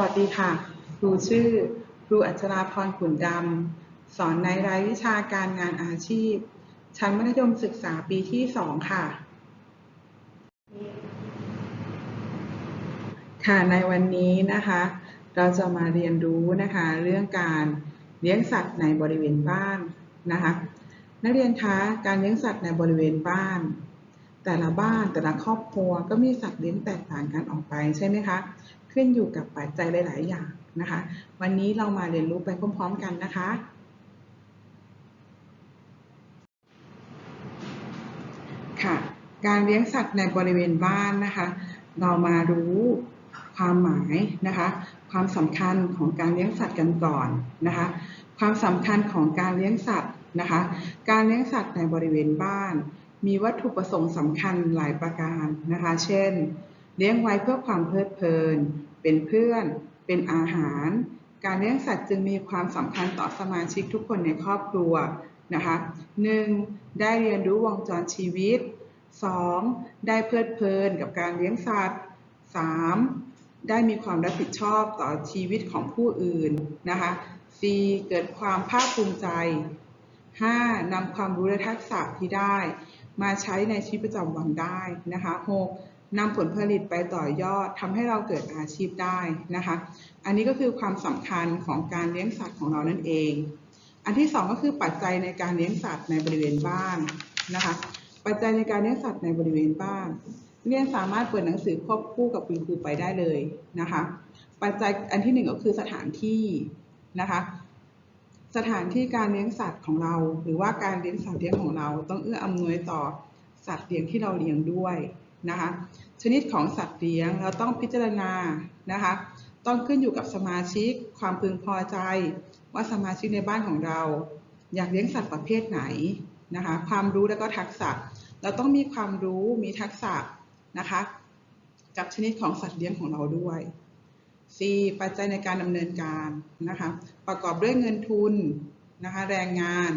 วัสดีค่ะ ครูชื่อ ครูอัชราพรขุนดำ สอนในรายวิชาการงานอาชีพ ชั้นมัธยมศึกษาปีที่สองค่ะ ค่ะ ในวันนี้นะคะ เราจะมาเรียนรู้นะคะ เรื่องการเลี้ยงสัตว์ในบริเวณบ้านนะคะ นักเรียนคะ การเลี้ยงสัตว์ในบริเวณบ้าน แต่ละบ้านแต่ละครอบครัวก็มีสัตว์เลี้ยงแตกต่างกันออกไปใช่ไหมคะ ขึ้นอยู่กับปัจจัยหลาย ๆ อย่างนะคะ วันนี้เรามาเรียนรู้ไปพร้อม ๆ กันนะคะ ค่ะ การเลี้ยงสัตว์ในบริเวณบ้านนะคะ เรามารู้ความหมายนะคะ ความสำคัญของการเลี้ยงสัตว์กันก่อนนะคะ ความสำคัญของการเลี้ยงสัตว์นะคะ การเลี้ยงสัตว์ในบริเวณบ้าน มีวัตถุประสงค์สำคัญหลายประการนะคะ เช่น เลี้ยงไว้เพื่อความเพลิดเพลิน เป็นเพื่อน เป็นอาหาร การเลี้ยงสัตว์จึงมีความสำคัญต่อสมาชิกทุกคนในครอบครัวนะคะ 1. ได้เรียนรู้วงจรชีวิต 2. ได้เพลิดเพลินกับการเลี้ยงสัตว์ 3. ได้มีความรับผิดชอบต่อชีวิตของผู้อื่นนะคะ 4. เกิดความภาคภูมิใจ 5. นำความรู้และทักษะที่ได้ มาใช้ในชีวิตประจำวันได้นะคะ 6. นำผลผลิตไปต่อยอดทำให้เราเกิดอาชีพได้นะคะ อันนี้ก็คือความสำคัญของการเลี้ยงสัตว์ของเรานั่นเอง อันที่สองก็คือปัจจัยในการเลี้ยงสัตว์ในบริเวณบ้านนะคะ ปัจจัยในการเลี้ยงสัตว์ในบริเวณบ้านเรียนสามารถเปิดหนังสือควบคู่กับคุณครูไปได้เลยนะคะ ปัจจัยอันที่หนึ่งก็คือสถานที่นะคะสถานที่การเลี้ยงสัตว์ของเรา หรือว่าการเลี้ยงสัตว์เลี้ยงของเรา ต้องเอื้ออำนวยต่อสัตว์เลี้ยงที่เราเลี้ยงด้วยนะคะ ชนิดของสัตว์เลี้ยงเราต้องพิจารณานะคะ ต้องขึ้นอยู่กับสมาชิก ความพึงพอใจ ว่าสมาชิกในบ้านของเรา อยากเลี้ยงสัตว์ประเภทไหนนะคะ ความรู้และก็ทักษะ เราต้องมีความรู้มีทักษะนะคะ กับชนิดของสัตว์เลี้ยงของเราด้วย 4. ปัจจัยในการดำเนินการนะคะ ประกอบด้วยเงินทุนนะคะ แรงงาน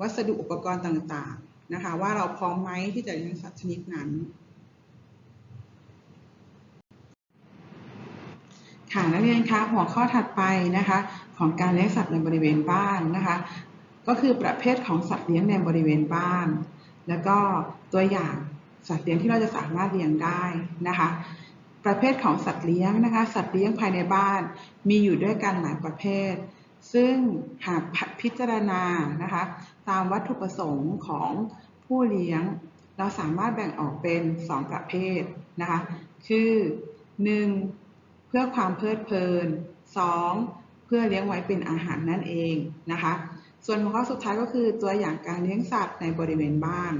วัสดุอุปกรณ์ต่างๆนะคะ ว่าเราพร้อมไหมที่จะเลี้ยงสัตว์ชนิดนั้น ค่ะนักเรียนคะหัวข้อถัดไปนะคะ ของการเลี้ยงสัตว์ในบริเวณบ้านนะคะ ก็คือประเภทของสัตว์เลี้ยงในบริเวณบ้าน แล้วก็ตัวอย่างสัตว์เลี้ยงที่เราจะสามารถเลี้ยงได้นะคะ ประเภทของสัตว์เลี้ยงนะคะ สัตว์เลี้ยงภายในบ้านมีอยู่ด้วยกันหลายประเภท ซึ่งหากพิจารณานะคะ ตามวัตถุประสงค์ของผู้เลี้ยง เราสามารถแบ่งออกเป็น 2 ประเภทนะคะ คือ 1. เพื่อความเพลิดเพลิน 2. เพื่อเลี้ยงไว้เป็นอาหารนั่นเองนะคะ ส่วนหัวข้อสุดท้ายก็คือตัวอย่างการเลี้ยงสัตว์ในบริเวณบ้าน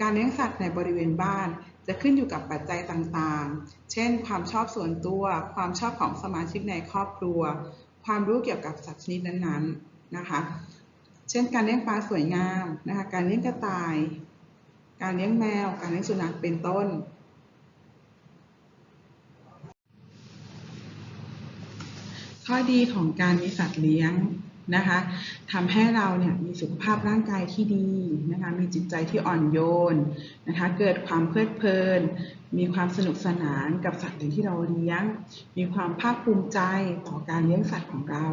การเลี้ยงสัตว์ในบริเวณบ้านจะขึ้นอยู่กับปัจจัยต่างๆ เช่น ความชอบส่วนตัว ความชอบของสมาชิกในครอบครัว ความรู้เกี่ยวกับสัตว์ชนิดนั้นๆนะคะ เช่น การเลี้ยงปลาสวยงามนะคะ การเลี้ยงกระต่าย การเลี้ยงแมว การเลี้ยงสุนัข เป็นต้น ข้อดีของการมีสัตว์เลี้ยงนะคะทำให้เราเนี่ยมีสุขภาพร่างกายที่ดีนะคะ มีจิตใจที่อ่อนโยนนะคะ เกิดความเพลิดเพลิน มีความสนุกสนานกับสัตว์เลี้ยงที่เราเลี้ยง มีความภาคภูมิใจต่อการเลี้ยงสัตว์ของเรา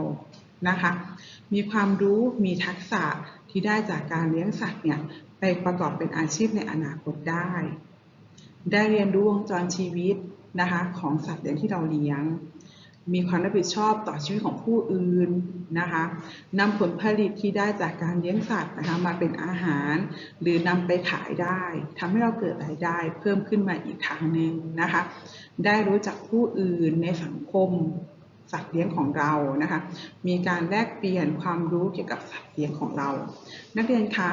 นะคะ มีความรู้มีทักษะที่ได้จากการเลี้ยงสัตว์เนี่ยไปประกอบเป็นอาชีพในอนาคตได้ ได้เรียนรู้วงจรชีวิตนะคะของสัตว์เลี้ยงที่เราเลี้ยง มีความรับผิดชอบต่อชีวิตของผู้อื่นนะคะนำผลผลิตที่ได้จากการเลี้ยงสัตว์นะคะมาเป็นอาหาร หรือนำไปขายได้ทำให้เราเกิดรายได้เพิ่มขึ้นมาอีกทางหนึ่งนะคะ ได้รู้จักผู้อื่นในสังคมสัตว์เลี้ยงของเรานะคะ มีการแลกเปลี่ยนความรู้เกี่ยวกับสัตว์เลี้ยงของเรา นักเรียนคะ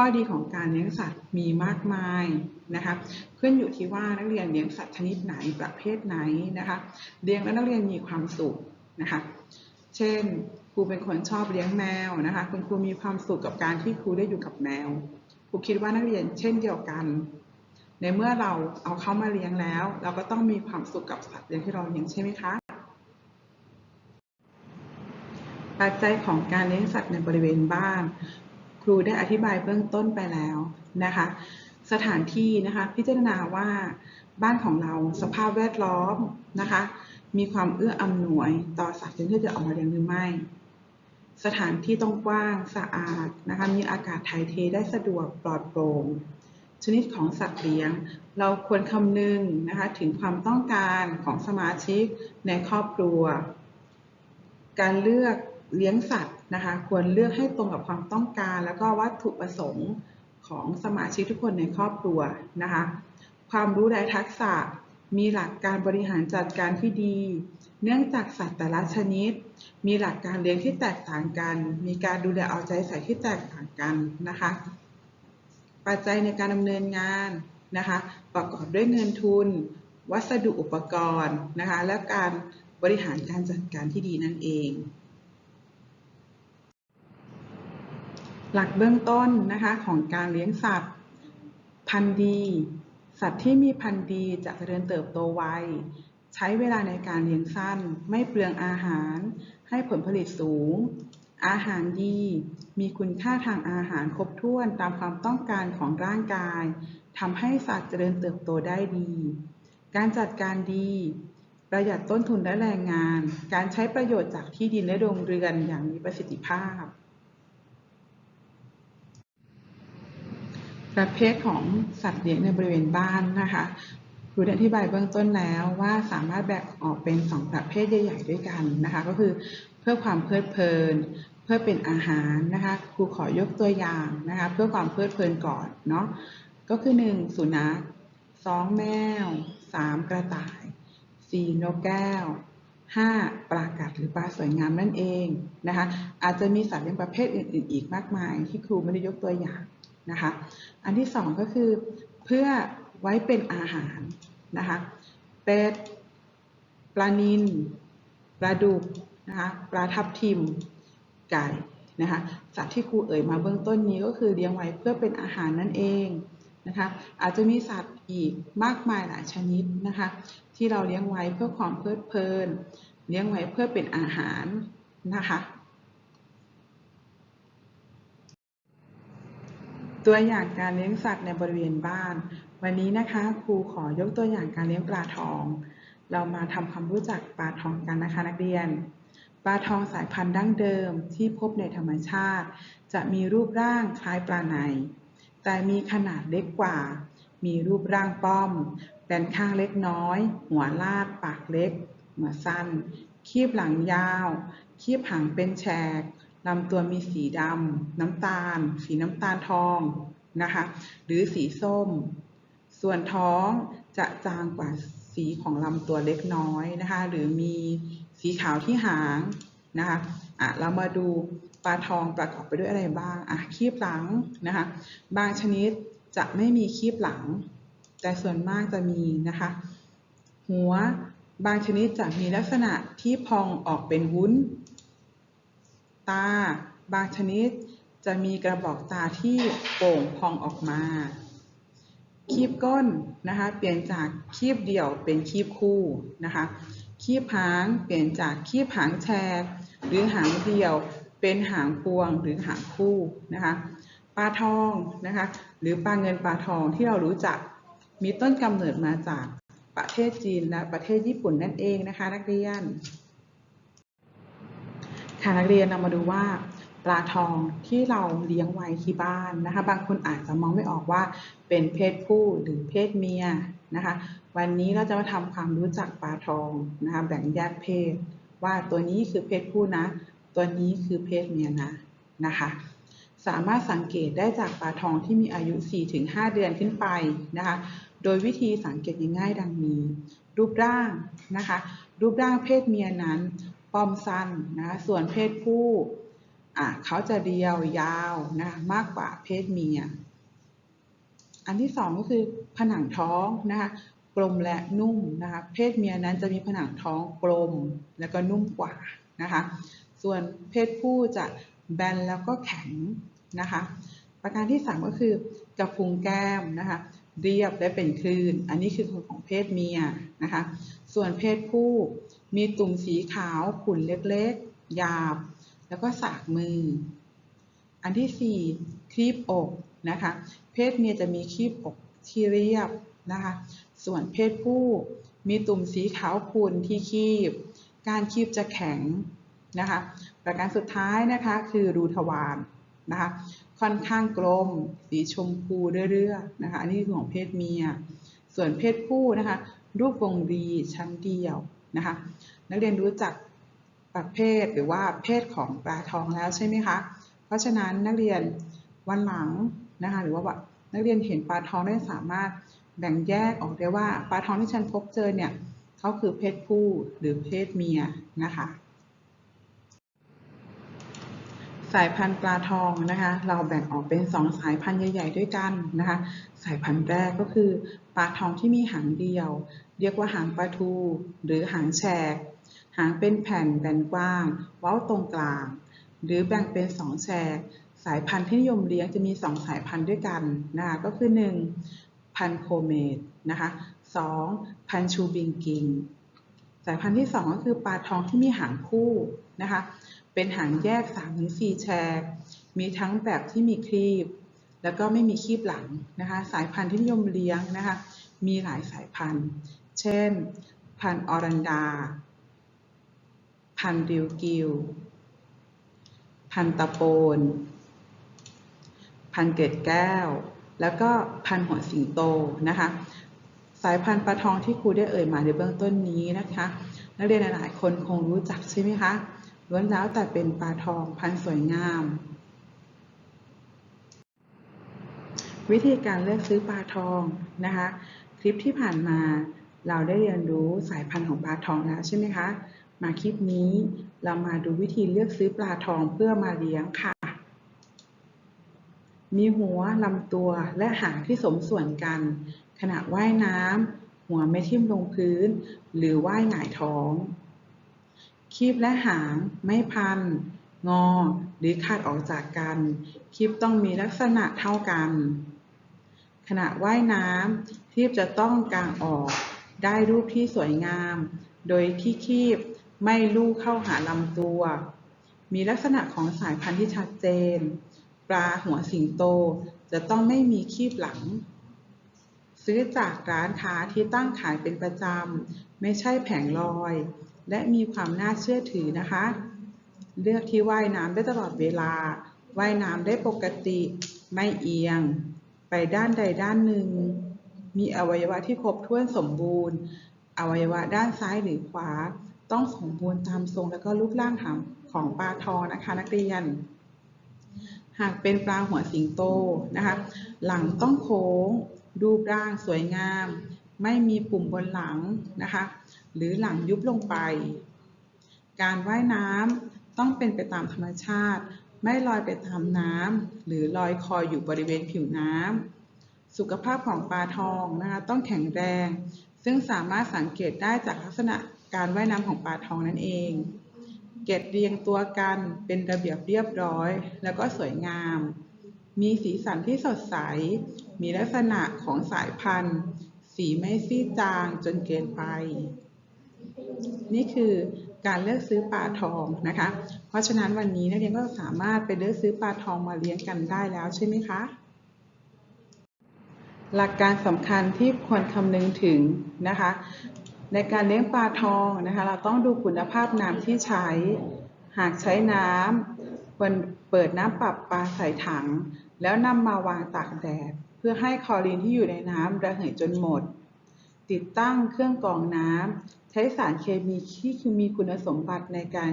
ข้อดีของการเลี้ยงสัตว์มีมากมายนะคะขึ้นอยู่ที่ว่านักเรียนเลี้ยงสัตว์ชนิดไหนประเภทไหนนะคะเลี้ยงแล้วนักเรียนมีความสุขนะคะเช่นครูเป็นคนชอบเลี้ยงแมวนะคะคุณครูมีความสุขกับการที่ครูได้อยู่กับแมวครูคิดว่านักเรียนเช่นเดียวกัน ในเมื่อเราเอาเขามาเลี้ยงแล้ว เราก็ต้องมีความสุขกับสัตว์เลี้ยงที่เราเลี้ยงใช่ไหมคะปัจจัยของการเลี้ยงสัตว์ในบริเวณบ้าน รูได้อธิบายเบื้องต้นไปแล้วนะคะ สถานที่นะคะพิจารณาว่าบ้านของเราสภาพแวดล้อมนะคะ มีความเอื้ออำนวยต่อสัตว์ที่จะออกมาเลี้ยงหรือไม่ สถานที่ต้องกว้างสะอาดนะคะมีอากาศถ่ายเทได้สะดวกปลอดโปร่งชนิดของสัตว์เลี้ยง เราควรคำนึงนะคะถึงความต้องการของสมาชิกในครอบครัว การเลือกเลี้ยงสัตว์ นะคะ ควรเลือกให้ตรงกับความต้องการ แล้วก็วัตถุประสงค์ของสมาชิกทุกคนในครอบครัวนะคะ ความรู้และทักษะมีหลักการบริหารจัดการที่ดี เนื่องจากสัตว์แต่ละชนิด มีหลักการเลี้ยงที่แตกต่างกัน มีการดูแลเอาใจใส่ที่แตกต่างกันนะคะ ปัจจัยในการดำเนินงานนะคะ ประกอบด้วยเงินทุน วัสดุอุปกรณ์นะคะ และการบริหารการจัดการที่ดีนั่นเอง หลักเบื้องต้นนะคะของการเลี้ยงสัตว์ พันธุ์ดี สัตว์ที่มีพันธุ์ดีจะเจริญเติบโตไว ใช้เวลาในการเลี้ยงสั้น ไม่เปลืองอาหาร ให้ผลผลิตสูง อาหารดี มีคุณค่าทางอาหารครบถ้วนตามความต้องการของร่างกายทำให้สัตว์เจริญเติบโตได้ดี การจัดการดีประหยัดต้นทุนและแรงงาน การใช้ประโยชน์จากที่ดินและโรงเรือนอย่างมีประสิทธิภาพ ประเภทของสัตว์เลี้ยงในบริเวณบ้านนะคะครูได้อธิบายเบื้องต้นแล้วว่าสามารถแบ่งออกเป็น 2 ประเภทใหญ่ๆด้วยกันนะคะ ก็คือเพื่อความเพลิดเพลิน เพื่อเป็นอาหารนะคะครูขอยกตัวอย่างนะคะ เพื่อความเพลิดเพลินก่อนเนาะก็คือ 1. สุนัข 2. แมว 3. กระต่าย 4. นกแก้ว 5. ปลากัดหรือปลาสวยงามนั่นเองนะคะอาจจะมีสัตว์เลี้ยงประเภทอื่นๆ อีกมากมายที่ครูไม่ได้ยกตัวอย่าง นะคะ อันที่สองก็คือเพื่อไว้เป็นอาหารนะคะเป็ดปลานิลปลาดุกนะคะปลาทับทิมไก่นะคะสัตว์ที่ครูเอ่ยมาเบื้องต้นนี้ก็คือเลี้ยงไว้เพื่อเป็นอาหารนั่นเองนะคะอาจจะมีสัตว์อีกมากมายหลายชนิดนะคะที่เราเลี้ยงไว้เพื่อความเพลิดเพลิน เลี้ยงไว้เพื่อเป็นอาหารนะคะ ตัวอย่างการเลี้ยงสัตว์ในบริเวณบ้าน วันนี้นะคะครูขอยกตัวอย่างการเลี้ยงปลาทอง เรามาทำความรู้จักปลาทองกันนะคะนักเรียน ปลาทองสายพันธุ์ดั้งเดิมที่พบในธรรมชาติ จะมีรูปร่างคล้ายปลาใน แต่มีขนาดเล็กกว่า มีรูปร่างป้อมแบนข้างเล็กน้อย หัวลาด ปากเล็กหัวสั้น คีบหลังยาว คีบหางเป็นแฉก ลำตัวมีสีดำน้ำตาล สีน้ำตาลทองนะคะ หรือสีส้ม ส่วนท้องจะจางกว่าสีของลำตัวเล็กน้อยนะคะ หรือมีสีขาวที่หางนะคะอะเรามาดูปลาทองประกอบไปด้วยอะไรบ้างอะคีบหลังนะคะ บางชนิดจะไม่มีคีบหลัง แต่ส่วนมากจะมีนะคะ หัวบางชนิดจะมีลักษณะที่พองออกเป็นวุ้น ตา บางชนิดจะมีกระบอกตาที่โป่งพองออกมา คีบก้นนะคะเปลี่ยนจากคีบเดี่ยวเป็นคีบคู่นะคะ คีบหางเปลี่ยนจากคีบหางแฉกหรือหางเดี่ยวเป็นหางพวงหรือหางคู่นะคะ ปลาทองนะคะ หรือปลาเงินปลาทองที่เรารู้จักมีต้นกำเนิดมาจากประเทศจีนและประเทศญี่ปุ่นนั่นเองนะคะ นักเรียน ค่ะนักเรียนเรามาดูว่าปลาทองที่เราเลี้ยงไว้ที่บ้านนะคะ บางคนอาจจะมองไม่ออกว่าเป็นเพศผู้หรือเพศเมียนะคะ วันนี้เราจะมาทำความรู้จักปลาทองนะคะ แบ่งแยกเพศ ว่าตัวนี้คือเพศผู้นะ ตัวนี้คือเพศเมียนะนะคะ สามารถสังเกตได้จากปลาทองที่มีอายุ 4-5 เดือนขึ้นไปนะคะ โดยวิธีสังเกตง่ายๆดังนี้ รูปร่างนะคะ รูปร่างเพศเมียนั้น ป้อมสั้นนะคะส่วนเพศผู้อะเขาจะเรียวยาวนะมากกว่าเพศเมีย อันที่สองก็คือผนังท้องนะคะกลมและนุ่มนะคะเพศเมียนั้นจะมีผนังท้องกลมแล้วก็นุ่มกว่านะคะส่วนเพศผู้จะแบนแล้วก็แข็งนะคะประการที่สามก็คือกระพุ้งแก้มนะคะ เรียบและเป็นคลื่น อันนี้คือของเพศเมียนะคะ ส่วนเพศผู้มีตุ่มสีขาวขุ่นเล็กๆ หยาบ แล้วก็สากมือ อันที่สี่ครีบอกนะคะ เพศเมียจะมีครีบอกที่เรียบนะคะ ส่วนเพศผู้มีตุ่มสีขาวขุ่นที่คีบ การคีบจะแข็งนะคะ ประการสุดท้ายนะคะคือรูทวาร นะคะค่อนข้างกลม สีชมพูเรื่อยๆนะคะอันนี้คือของเพศเมีย ส่วนเพศผู้นะคะรูปวงรีชั้นเดียวนะคะนักเรียนรู้จักประเภทหรือว่าเพศของปลาทองแล้วใช่ไหมคะเพราะฉะนั้นนักเรียนวันหลังนะคะหรือว่านักเรียนเห็นปลาทองได้สามารถแบ่งแยกออกได้ว่าปลาทองที่ฉันพบเจอเนี่ยเขาคือเพศผู้หรือเพศเมียนะคะ สายพันธุ์ปลาทองนะคะ เราแบ่งออกเป็นสองสายพันธุ์ใหญ่ๆด้วยกันนะคะ สายพันธุ์แรกก็คือปลาทองที่มีหางเดียว เรียกว่าหางปลาทู หรือหางแฉก หางเป็นแผ่นแบนกว้าง เว้าตรงกลาง หรือแบ่งเป็นสองแฉก สายพันธุ์ที่นิยมเลี้ยงจะมีสองสายพันธุ์ด้วยกันนะคะก็คือหนึ่งพันโคเมดนะคะสองพันชูบิงกิง สายพันธุ์ที่สองก็คือปลาทองที่มีหางคู่นะคะ เป็นหางแยก 3-4แฉกมีทั้งแบบที่มีครีบ แล้วก็ไม่มีครีบหลังนะคะ สายพันธุ์ที่นิยมเลี้ยงนะคะ มีหลายสายพันธุ์ เช่น พันธุ์ออรันดา พันธุ์ดิวกิว พันธุ์ตะโปน พันธุ์เกล็ดแก้ว แล้วก็พันธุ์หัวสิงโตนะคะ สายพันธุ์ปลาทองที่ครูได้เอ่ยมาในเบื้องต้นนี้นะคะ นักเรียนหลายๆคนคงรู้จักใช่ไหมคะ ล้วนแล้วแต่เป็นปลาทองพันธุ์สวยงาม วิธีการเลือกซื้อปลาทองนะคะ คลิปที่ผ่านมาเราได้เรียนรู้สายพันธุ์ของปลาทองแล้วใช่ไหมคะ มาคลิปนี้เรามาดูวิธีเลือกซื้อปลาทองเพื่อมาเลี้ยงค่ะ มีหัวลำตัวและหางที่สมส่วนกัน ขณะว่ายน้ำหัวไม่ทิ่มลงพื้น หรือว่ายหงายท้อง คีบและหางไม่พัน งอ หรือขาดออกจากกัน คีบต้องมีลักษณะเท่ากัน ขณะว่ายน้ำคีบจะต้องกางออกได้รูปที่สวยงาม โดยที่คีบไม่ลู่เข้าหาลำตัว มีลักษณะของสายพันธุ์ที่ชัดเจน ปลาหัวสิงโตจะต้องไม่มีคีบหลัง ซื้อจากร้านค้าที่ตั้งขายเป็นประจำ ไม่ใช่แผงลอย และมีความน่าเชื่อถือนะคะ เลือกที่ว่ายน้ำได้ตลอดเวลา ว่ายน้ำได้ปกติ ไม่เอียง ไปด้านใดด้านหนึ่ง มีอวัยวะที่ครบถ้วนสมบูรณ์ อวัยวะด้านซ้ายหรือขวา ต้องสมบูรณ์ตามทรงและก็รูปร่างของปลาทอนะคะ นักเรียน หากเป็นปลาหัวสิงโตนะคะ หลังต้องโค้ง รูปร่างสวยงาม ไม่มีปุ่มบนหลังนะคะ หรือหลังยุบลงไป การว่ายน้ำต้องเป็นไปตามธรรมชาติ ไม่ลอยไปตามน้ำหรือลอยคออยู่บริเวณผิวน้ำสุขภาพของปลาทองนะคะต้องแข็งแรง ซึ่งสามารถสังเกตได้จากลักษณะการว่ายน้ำของปลาทองนั่นเอง เกล็ดเรียงตัวกันเป็นระเบียบเรียบร้อย แล้วก็สวยงาม มีสีสันที่สดใส มีลักษณะของสายพันธุ์ สีไม่ซีดจางจนเกินไป นี่คือการเลือกซื้อปลาทองนะคะ เพราะฉะนั้นวันนี้นักเรียนก็สามารถไปเลือกซื้อปลาทองมาเลี้ยงกันได้แล้วใช่ไหมคะ หลักการสำคัญที่ควรคำนึงถึงนะคะ ในการเลี้ยงปลาทองนะคะ เราต้องดูคุณภาพน้ำที่ใช้ หากใช้น้ำควรเปิดน้ำปรับปลาใส่ถัง แล้วนำมาวางตากแดด เพื่อให้คลอรีนที่อยู่ในน้ำระเหยจนหมด ติดตั้งเครื่องกรองน้ำใช้สารเคมีที่มีคุณสมบัติในการ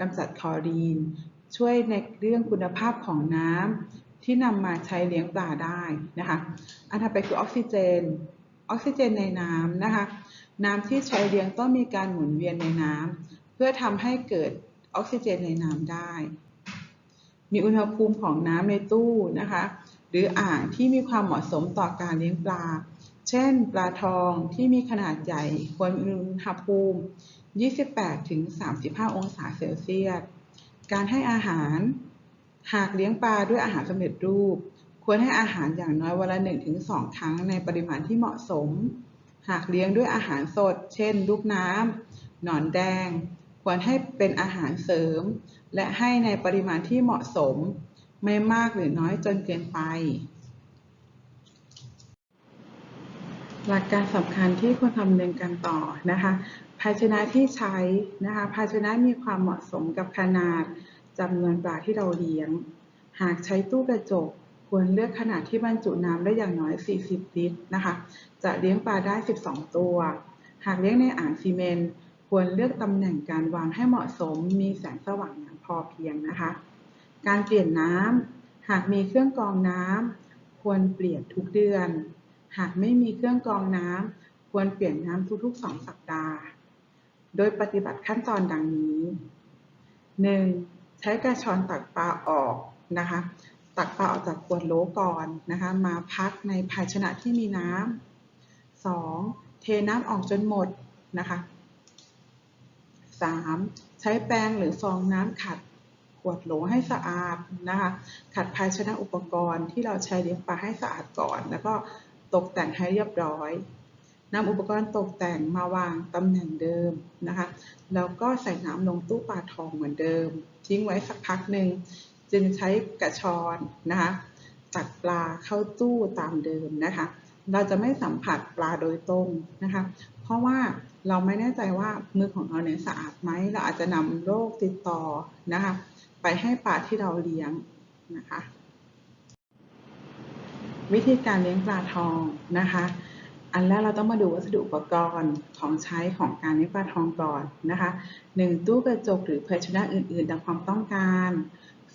กำจัดคลอรีน ช่วยในเรื่องคุณภาพของน้ำที่นำมาใช้เลี้ยงปลาได้นะคะอันถัดไปคือออกซิเจน ออกซิเจนในน้ำนะคะ น้ำที่ใช้เลี้ยงต้องมีการหมุนเวียนในน้ำเพื่อทำให้เกิดออกซิเจนในน้ำได้ มีอุณหภูมิของน้ำในตู้นะคะ หรืออ่างที่มีความเหมาะสมต่อการเลี้ยงปลา เช่น ปลาทองที่มีขนาดใหญ่ควรมีอุณหภูมิ 28-35 องศาเซลเซียส การให้อาหาร หากเลี้ยงปลาด้วยอาหารสำเร็จรูป ควรให้อาหารอย่างน้อยวันละ 1-2 ครั้งในปริมาณที่เหมาะสม หากเลี้ยงด้วยอาหารสด เช่น ลูกน้ำ หนอนแดง ควรให้เป็นอาหารเสริม และให้ในปริมาณที่เหมาะสม ไม่มากหรือน้อยจนเกินไป หลักการสำคัญที่ควรทำเนินการต่อนะคะ ภาชนะที่ใช้นะคะ ภาชนะมีความเหมาะสมกับขนาดจำนวนปลาที่เราเลี้ยง หากใช้ตู้กระจกควรเลือกขนาดที่บรรจุน้ำได้อย่างน้อย 40 ลิตรนะคะ จะเลี้ยงปลาได้ 12 ตัว หากเลี้ยงในอ่างซีเมนต์ควรเลือกตำแหน่งการวางให้เหมาะสม มีแสงสว่างอย่างพอเพียงนะคะ การเปลี่ยนน้ำ หากมีเครื่องกรองน้ำ ควรเปลี่ยนทุกเดือน หากไม่มีเครื่องกรองน้ำ ควรเปลี่ยนน้ำทุกๆ 2 สัปดาห์ โดยปฏิบัติขั้นตอนดังนี้ 1. ใช้กระชอนตักปลาออกนะคะ ตักปลาออกจากขวดโหลก่อนนะคะ มาพักในภาชนะที่มีน้ำ 2. เทน้ำออกจนหมดนะคะ 3. ใช้แปรงหรือฟองน้ำขัด วดโหลให้สะอาดนะคะขัดภาชนะอุปกรณ์ที่เราใช้เลี้ยงปลาให้สะอาดก่อน แล้วก็ตกแต่งให้เรียบร้อยนำอุปกรณ์ตกแต่งมาวางตำแหน่งเดิมนะคะแล้วก็ใส่น้ำลงตู้ปลาทองเหมือนเดิม ทิ้งไว้สักพักหนึ่งจึงใช้กระชอนนะคะตักปลาเข้าตู้ตามเดิมนะคะ เราจะไม่สัมผัสปลาโดยตรงนะคะ เพราะว่าเราไม่แน่ใจว่ามือของเราเนี่ยสะอาดไหมเราอาจจะนำโรคติดต่อนะคะ ไปให้ปลาที่เราเลี้ยงนะคะ วิธีการเลี้ยงปลาทองนะคะ อันแรกเราต้องมาดูวัสดุอุปกรณ์ของใช้ของการเลี้ยงปลาทองก่อนนะคะหนึ่งตู้กระจกหรือภาชนะอื่นๆตามความต้องการ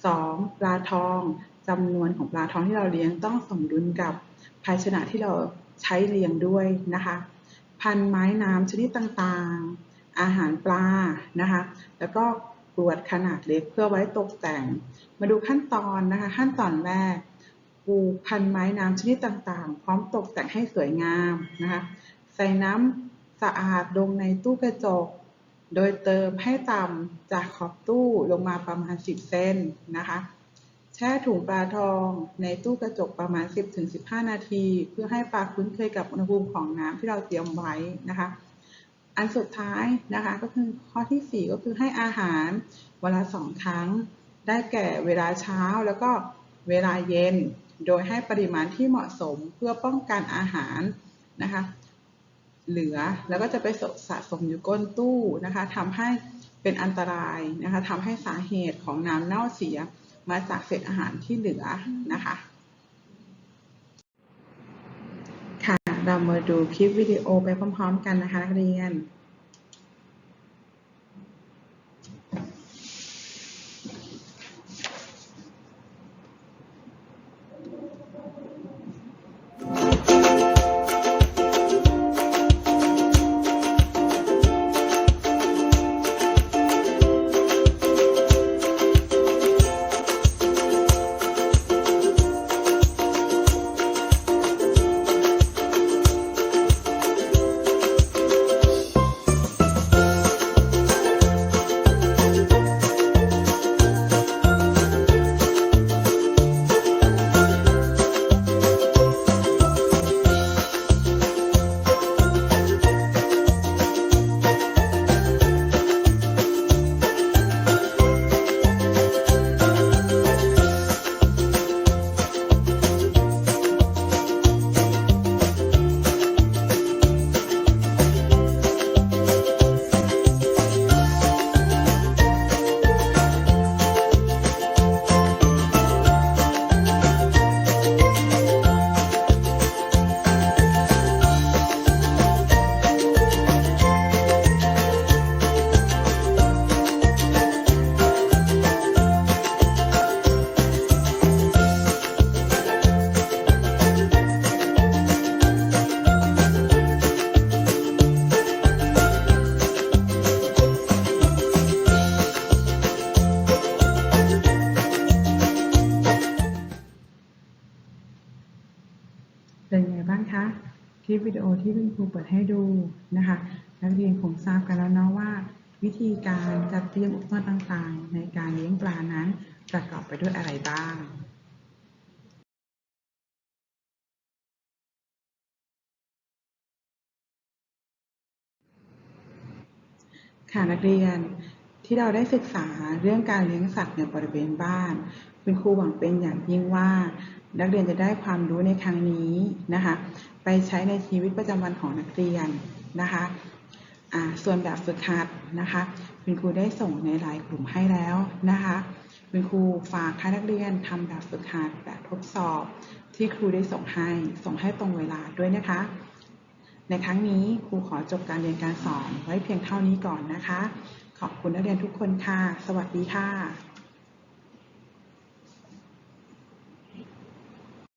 สองปลาทองจำนวนของปลาทองที่เราเลี้ยงต้องสมดุลกับภาชนะที่เราใช้เลี้ยงด้วยนะคะ พันไม้น้ำชนิดต่างๆ อาหารปลานะคะ แล้วก็ กรวดขนาดเล็กเพื่อไว้ตกแต่ง มาดูขั้นตอนนะคะ ขั้นตอนแรกปลูกพันไม้น้ำชนิดต่างๆ พร้อมตกแต่งให้สวยงามนะคะ ใส่น้ำสะอาดลงในตู้กระจก โดยเติมให้ต่ำจากขอบตู้ลงมาประมาณ 10 เซนนะคะ แช่ถุงปลาทองในตู้กระจกประมาณ 10-15 นาที เพื่อให้ปลาคุ้นเคยกับอุณหภูมิของน้ำที่เราเตรียมไว้นะคะ อันสุดท้ายนะคะก็คือข้อที่ 4 ก็คือให้อาหารเวลาสองครั้ง ได้แก่เวลาเช้าแล้วก็เวลาเย็น โดยให้ปริมาณที่เหมาะสมเพื่อป้องกันอาหารนะคะเหลือแล้วก็จะไปสะสมอยู่ก้นตู้นะคะทำให้เป็นอันตรายนะคะทำให้สาเหตุของน้ำเน่าเสียมาจากเศษอาหารที่เหลือนะคะ ค่ะ เรามาดูคลิปวิดีโอไปพร้อมๆกันนะคะนักเรียน คุณครูเปิดให้ดูนะคะนักเรียนคงทราบกันแล้วเนาะว่า วิธีการจัดเตรียมอุปกรณ์ต่างๆ ในการเลี้ยงปลานั้นประกอบไปด้วยอะไรบ้างค่ะนักเรียนทีที่เราได้ศึกษาเรื่องการเลี้ยงสัตว์ในบริเวณบ้าน คุณครูหวังเป็นอย่างยิ่งว่า นักเรียนจะได้ความรู้ในครั้งนี้นะคะไปใช้ในชีวิตประจำวันของนักเรียนนะคะส่วนแบบฝึกหัดนะคะคุณครูได้ส่งในไลน์กลุ่มให้แล้วนะคะคุณครูฝากให้นักเรียนทำแบบฝึกหัดแบบทดสอบ ที่ครูได้ส่งให้ส่งให้ตรงเวลาด้วยนะคะ ในครั้งนี้ครูขอจบการเรียนการสอนไว้เพียงเท่านี้ก่อนนะคะ ขอบคุณนักเรียนทุกคนค่ะ สวัสดีค่ะ